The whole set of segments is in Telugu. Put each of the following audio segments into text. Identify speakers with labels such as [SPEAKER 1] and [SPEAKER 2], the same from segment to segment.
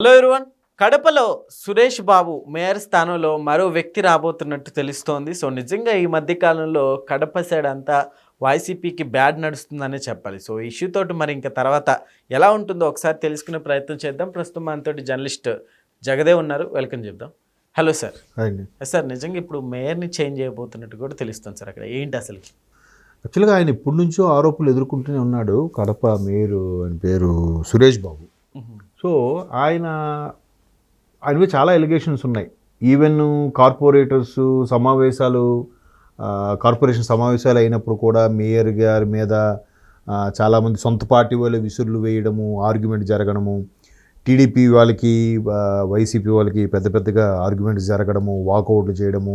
[SPEAKER 1] హలో ఎవరివన్ కడపలో సురేష్ బాబు మేయర్ స్థానంలో మరో వ్యక్తి రాబోతున్నట్టు తెలుస్తోంది. సో నిజంగా ఈ మధ్య కాలంలో కడప సైడ్ అంతా వైసీపీకి బ్యాడ్ నడుస్తుందనే చెప్పాలి. సో ఇష్యూ తోటి మరి ఇంకా తర్వాత ఎలా ఉంటుందో ఒకసారి తెలుసుకునే ప్రయత్నం చేద్దాం. ప్రస్తుతం మనతోటి జర్నలిస్ట్ జగదే ఉన్నారు. వెల్కమ్ చెప్దాం. హలో సార్ సార్ నిజంగా ఇప్పుడు మేయర్ని చేంజ్ చేయబోతున్నట్టు కూడా తెలుస్తుంది సార్ అక్కడ ఏంటి అసలు?
[SPEAKER 2] యాక్చువల్గా ఆయన ఇప్పటి నుంచో ఆరోపణలు ఎదుర్కొంటూనే ఉన్నాడు కడప మేయరు ఆయన పేరు సురేష్ బాబు. సో ఆయన ఆయన చాలా ఎలిగేషన్స్ ఉన్నాయి. ఈవెన్ కార్పొరేటర్స్ సమావేశాలు కార్పొరేషన్ సమావేశాలు అయినప్పుడు కూడా మేయర్ గారి మీద చాలామంది సొంత పార్టీ వాళ్ళు విసురులు వేయడము ఆర్గ్యుమెంట్ జరగడము టీడీపీ వాళ్ళకి వైసీపీ వాళ్ళకి పెద్ద పెద్దగా ఆర్గ్యుమెంట్స్ జరగడము వాకౌట్లు చేయడము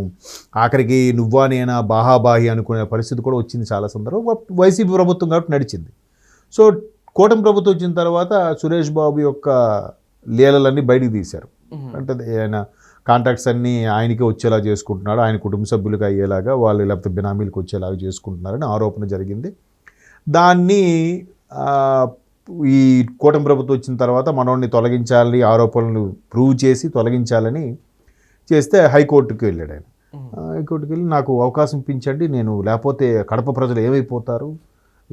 [SPEAKER 2] ఆఖరికి నువ్వా నేనా బాహాబాహి అనుకునే పరిస్థితి కూడా వచ్చింది చాలా సందర్భం. వైసీపీ ప్రభుత్వం కాబట్టి నడిచింది. సో కూటమి ప్రభుత్వం వచ్చిన తర్వాత సురేష్ బాబు యొక్క లీలలన్నీ బయటికి తీశారు. అంటే ఆయన కాంటాక్ట్స్ అన్నీ ఆయనకే వచ్చేలా చేసుకుంటున్నాడు. ఆయన కుటుంబ సభ్యులకు అయ్యేలాగా వాళ్ళు లేకపోతే బినామీలకు వచ్చేలాగా చేసుకుంటున్నారని ఆరోపణ జరిగింది. దాన్ని ఈ కూటమి ప్రభుత్వం వచ్చిన తర్వాత మనోడిని తొలగించాలి ఆరోపణలు ప్రూవ్ చేసి తొలగించాలని చేస్తే హైకోర్టుకి వెళ్ళాడు ఆయన. హైకోర్టుకి వెళ్ళి నాకు అవకాశం ఇప్పించండి నేను లేకపోతే కడప ప్రజలు ఏమైపోతారు?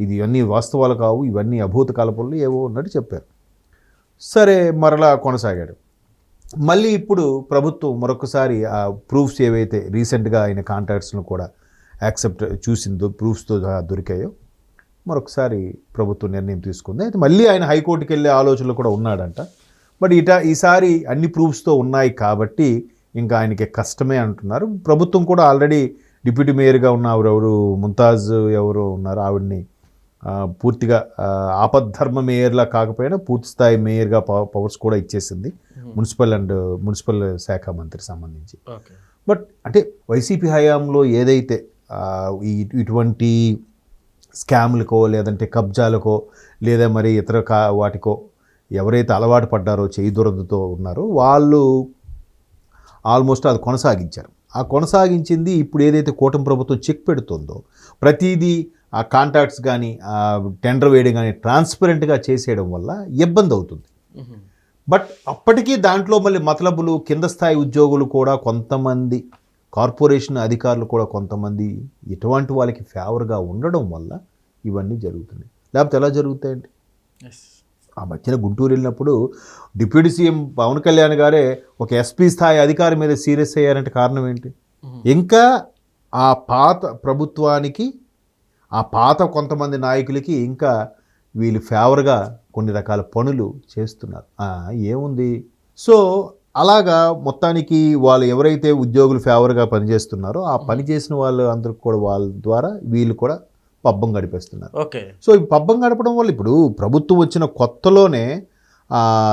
[SPEAKER 2] ఇది ఇవన్నీ వాస్తవాలు కావు ఇవన్నీ అభూత కల్పనలు ఏవో ఉన్నట్టు చెప్పారు. సరే మరలా కొనసాగాడు. మళ్ళీ ఇప్పుడు ప్రభుత్వం మరొకసారి ఆ ప్రూఫ్స్ ఏవైతే రీసెంట్గా ఆయన కాంటాక్ట్స్ను కూడా యాక్సెప్ట్ చూసిందో ప్రూఫ్స్తో దొరికాయో మరొకసారి ప్రభుత్వం నిర్ణయం తీసుకుంది. అయితే మళ్ళీ ఆయన హైకోర్టుకి వెళ్ళే ఆలోచనలు కూడా ఉన్నాడంట. బట్ ఇట ఈసారి అన్ని ప్రూఫ్స్తో ఉన్నాయి కాబట్టి ఇంకా ఆయనకి కష్టమే అంటున్నారు. ప్రభుత్వం కూడా ఆల్రెడీ డిప్యూటీ మేయర్గా ఉన్న ఎవరెవరు ముంతాజ్ ఎవరు ఉన్నారు ఆవిడ్ని పూర్తిగా ఆపద్ధర్మ మేయర్లా కాకపోయినా పూర్తి స్థాయి మేయర్గా పవ- పవర్స్ కూడా ఇచ్చేసింది మున్సిపల్ అండ్ మున్సిపల్ శాఖ మంత్రికి సంబంధించి. బట్ అంటే వైసీపీ హయాంలో ఏదైతే ఇటువంటి స్కామ్లకో లేదంటే కబ్జాలకో లేదా మరి ఇతర కా వాటికో ఎవరైతే అలవాటు పడ్డారో చేయి దురదతో ఉన్నారో వాళ్ళు ఆల్మోస్ట్ అది కొనసాగించారు. ఆ కొనసాగించింది ఇప్పుడు ఏదైతే కూటమి ప్రభుత్వం చెక్ పెడుతుందో ప్రతిదీ ఆ కాంటాక్ట్స్ కానీ ఆ టెండర్ వేయడం కానీ ట్రాన్స్పరెంట్గా చేసేయడం వల్ల ఇబ్బంది అవుతుంది. బట్ అప్పటికీ దాంట్లో మళ్ళీ మతలబులు కింద స్థాయి ఉద్యోగులు కూడా కొంతమంది కార్పొరేషన్ అధికారులు కూడా కొంతమంది ఇటువంటి వాళ్ళకి ఫేవర్గా ఉండడం వల్ల ఇవన్నీ జరుగుతున్నాయి. లేకపోతే ఎలా జరుగుతాయండి? ఆ మధ్యన గుంటూరు వెళ్ళినప్పుడు డిప్యూటీ సీఎం పవన్ కళ్యాణ్ గారే ఒక ఎస్పీ స్థాయి అధికారి మీద సీరియస్ అయ్యారంటే కారణం ఏంటి? ఇంకా ఆ పాత ప్రభుత్వానికి ఆ పాత కొంతమంది నాయకులకి ఇంకా వీళ్ళు ఫేవర్గా కొన్ని రకాల పనులు చేస్తున్నారు. ఏముంది? సో అలాగా మొత్తానికి వాళ్ళు ఎవరైతే ఉద్యోగులు ఫేవర్గా పనిచేస్తున్నారో ఆ పని చేసిన వాళ్ళు అందరికి కూడా వాళ్ళ ద్వారా వీళ్ళు కూడా పబ్బం గడిపేస్తున్నారు.
[SPEAKER 1] ఓకే.
[SPEAKER 2] సో ఈ పబ్బం గడపడం వల్ల ఇప్పుడు ప్రభుత్వం వచ్చిన కొత్తలోనే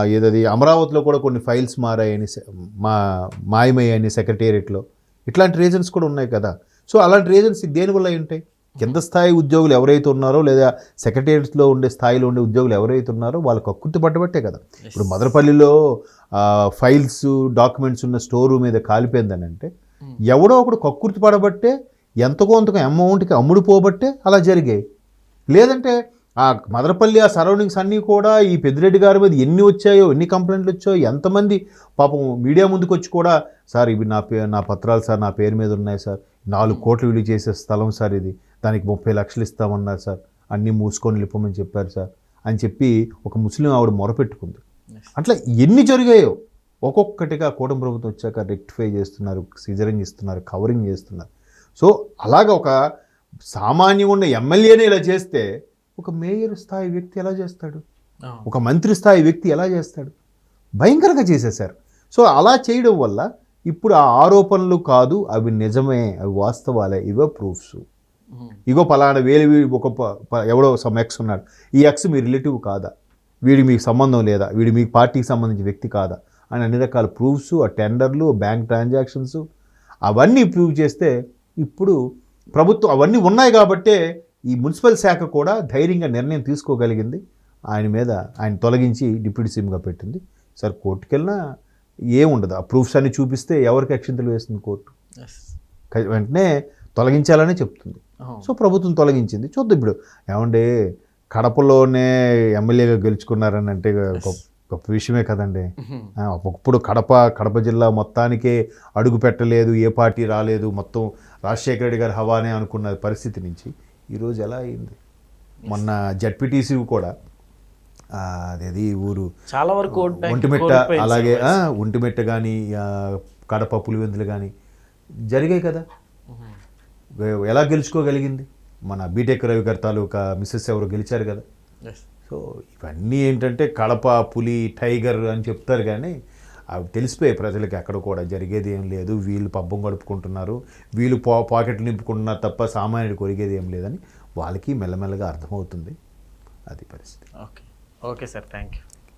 [SPEAKER 2] ఏదది అమరావతిలో కూడా కొన్ని ఫైల్స్ మారాయని మా మాయమయ్యాయని సెక్రటేరియట్లో. ఇట్లాంటి రీజన్స్ కూడా ఉన్నాయి కదా. సో అలాంటి రీజన్స్ దేనివల్ల ఉంటాయి? కింద స్థాయి ఉద్యోగులు ఎవరైతే ఉన్నారో లేదా సెక్రటేరియట్స్లో ఉండే స్థాయిలో ఉండే ఉద్యోగులు ఎవరైతే ఉన్నారో వాళ్ళకి కక్కుర్తి పట్టబట్టే కదా. ఇప్పుడు మదనపల్లిలో ఆ, ఫైల్స్ డాక్యుమెంట్స్ ఉన్న స్టోర్ రూమ్ మీద కాలిపోయిందని అంటే ఎవడో ఒకడు కక్కుర్తి పడబట్టే ఎంతో కొంతకు అమౌంట్కి అమ్ముడు పోబట్టే అలా జరిగాయి. లేదంటే ఆ మదనపల్లి ఆ సరౌండింగ్స్ అన్నీ కూడా ఈ పెద్దిరెడ్డి గారి మీద ఎన్ని వచ్చాయో ఎన్ని కంప్లైంట్లు వచ్చాయో ఎంతమంది పాపం మీడియా ముందుకు వచ్చి కూడా సార్ ఇవి నా పే నా పత్రాలు సార్ నా పేరు మీద ఉన్నాయి సార్. నాలుగు కోట్లు విలువ చేసే స్థలం సార్ ఇది. దానికి ముప్పై లక్షలు ఇస్తామన్నారు సార్. అన్నీ మూసుకొని వెళ్ళిపోమని చెప్పారు సార్. అని చెప్పి ఒక ముస్లిం ఆవిడ మొరపెట్టుకుంది. అట్లా ఎన్ని జరిగాయో ఒక్కొక్కటిగా కూటమి ప్రభుత్వం వచ్చాక రెక్టిఫై చేస్తున్నారు సీజరింగ్ ఇస్తున్నారు కవరింగ్ చేస్తున్నారు. సో అలాగ ఒక సామాన్యంగా ఉన్న ఎమ్మెల్యేనే ఇలా చేస్తే ఒక మేయర్ స్థాయి వ్యక్తి ఎలా చేస్తాడు? ఒక మంత్రి స్థాయి వ్యక్తి ఎలా చేస్తాడు? భయంకరంగా చేసేశారు. సో అలా చేయడం వల్ల ఇప్పుడు ఆ ఆరోపణలు కాదు అవి నిజమే అవి వాస్తవాలే ఇవే ప్రూఫ్స్. ఇగో పలానా వేలు వీడి ఒక ఎవడో సమ్ ఎక్స్ ఉన్నాడు. ఈ ఎక్స్ మీ రిలేటివ్ కాదా? వీడి మీకు సంబంధం లేదా? వీడి మీ పార్టీకి సంబంధించిన వ్యక్తి కాదా? అని అన్ని రకాల ప్రూఫ్స్ ఆ టెండర్లు బ్యాంక్ ట్రాన్సాక్షన్స్ అవన్నీ ప్రూవ్ చేస్తే ఇప్పుడు ప్రభుత్వం అవన్నీ ఉన్నాయి కాబట్టే ఈ మున్సిపల్ శాఖ కూడా ధైర్యంగా నిర్ణయం తీసుకోగలిగింది. ఆయన మీద ఆయన తొలగించి డిప్యూటీ సీఎంగా పెట్టింది. సార్ కోర్టుకి వెళ్ళినా ఏముండదు. ఆ ప్రూఫ్స్ అన్ని చూపిస్తే ఎవరికి అక్షింతలు వేస్తుంది కోర్టు? వెంటనే తొలగించాలనే చెప్తుంది. సో ప్రభుత్వం తొలగించింది. చూద్దాం ఇప్పుడు. ఏమంటే కడపలోనే ఎమ్మెల్యేగా గెలుచుకున్నారని అంటే గొప్ప విషయమే కదండి. ఒకప్పుడు కడప కడప జిల్లా మొత్తానికే అడుగు పెట్టలేదు ఏ పార్టీ రాలేదు మొత్తం రాజశేఖర రెడ్డి గారి హవానే అనుకున్న పరిస్థితి నుంచి ఈరోజు ఎలా అయింది? మొన్న జడ్పీటీసీ కూడా అదేది ఊరు
[SPEAKER 1] చాలా వరకు
[SPEAKER 2] ఒంటిమిట్ట అలాగే ఒంటిమిట్ట కానీ కడప పులివెందులు కానీ జరిగాయి కదా. ఎలా గెలుచుకోగలిగింది? మన బీటెక్ రవి గారి తాలూకా మిస్సెస్ ఎవరు గెలిచారు కదా. సో ఇవన్నీ ఏంటంటే కడప పులి టైగర్ అని చెప్తారు కానీ అవి తెలిసిపోయాయి ప్రజలకి. అక్కడ కూడా జరిగేది ఏం లేదు. వీళ్ళు పబ్బం గడుపుకుంటున్నారు. వీళ్ళు పా పాకెట్లు నింపుకుంటున్నారు తప్ప సామాన్యుడికి ఒరిగేది ఏం లేదని వాళ్ళకి మెల్లమెల్లగా అర్థమవుతుంది. అది పరిస్థితి.
[SPEAKER 1] Okay okay sir thank you